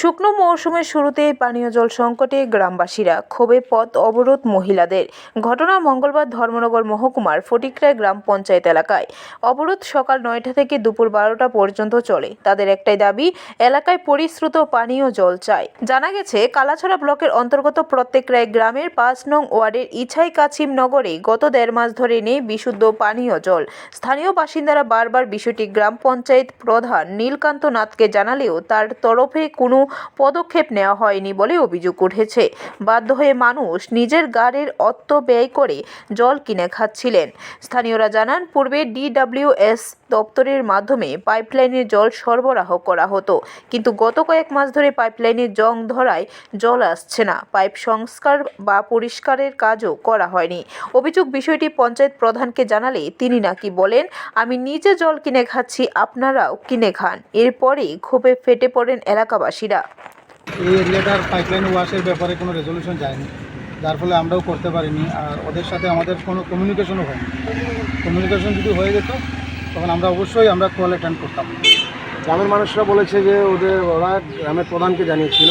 শুকনো মৌসুমের শুরুতেই পানীয় জল সংকটে গ্রামবাসীরা ক্ষোভে পথ অবরোধ মহিলাদের। ঘটনা মঙ্গলবার ধর্মনগর মহকুমার ফটিকরায় গ্রাম পঞ্চায়েত এলাকায়। অবরোধ সকাল নয়টা থেকে দুপুর বারোটা পর্যন্ত চলে। তাদের একটাই দাবি, এলাকায় পরিশ্রুত পানীয় জল চাই। জানা গেছে, কালাছড়া ব্লকের অন্তর্গত প্রত্যেক রায় গ্রামের পাঁচ নং ওয়ার্ডের ইছাই কাছিম নগরে গত দেড় মাস ধরে নেই বিশুদ্ধ পানীয় জল। স্থানীয় বাসিন্দারা বারবার বিষয়টি গ্রাম পঞ্চায়েত প্রধান নীলকান্ত নাথকে জানালেও তার তরফে কোনো পদক্ষেপ নেওয়া হয়নি বলে অভিযোগ উঠেছে। বাধ্য হয়ে মানুষ নিজের গাড়ির অর্থ ব্যয় করে জল কিনে খাচ্ছিলেন। স্থানীয়রা জানান, পূর্বে ডিডব্লিউএস দপ্তরের মাধ্যমে পাইপলাইনের জল সরবরাহ করা হতো, কিন্তু গত কয়েক মাস ধরে পাইপলাইনের জং ধরায় জল আসছে না। পাইপ সংস্কার বা পরিষ্কারের কাজও করা হয়নি। অভিযোগ বিষয়টি পঞ্চায়েত প্রধানকে জানালে তিনি নাকি বলেন, আমি নিজে জল কিনে খাচ্ছি, আপনারাও কিনে খান। এরপরে ক্ষোভে ফেটে পড়েন এলাকাবাসীরা। এই এরিয়াটার পাইপলাইন ওয়াশের ব্যাপারে কোনো রেজলিউশন যায়নি। যার ফলে আমরাও করতে পারিনি আর ওদের সাথে আমাদের কোনো কমিউনিকেশনও হয়নি। কমিউনিকেশন যদি হয়ে যেত তখন আমরা অবশ্যই আমরা কল অ্যাটেন্ড করতাম। গ্রামের মানুষরা বলেছে যে ওদের ওরা গ্রামের প্রধানকে জানিয়েছিল।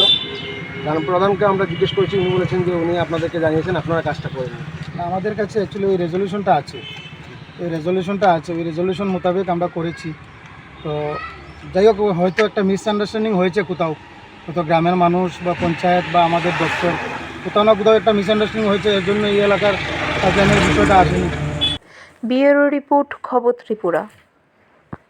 গ্রামের প্রধানকে আমরা জিজ্ঞেস করেছি উনি বলেছেন যে উনি আপনাদেরকে জানিয়েছেন আপনারা কাজটা করে নিন। আমাদের কাছে অ্যাকচুয়ালি ওই রেজলিউশনটা আছে। ওই রেজলিউশনটা আছে ওই রেজলিউশন মোতাবেক আমরা করেছি। তো যাই হোক হয়তো একটা মিসআন্ডারস্ট্যান্ডিং হয়েছে কোথাও। হয়তো গ্রামের মানুষ বা পঞ্চায়েত বা আমাদের দপ্তর। কোথাও না কোথাও একটা মিসআন্ডারস্ট্যান্ডিং হয়েছে, এর জন্য এই এলাকার বিষয়টা আসেনি। বিউরো রিপোর্ট, খবর ত্রিপুরা।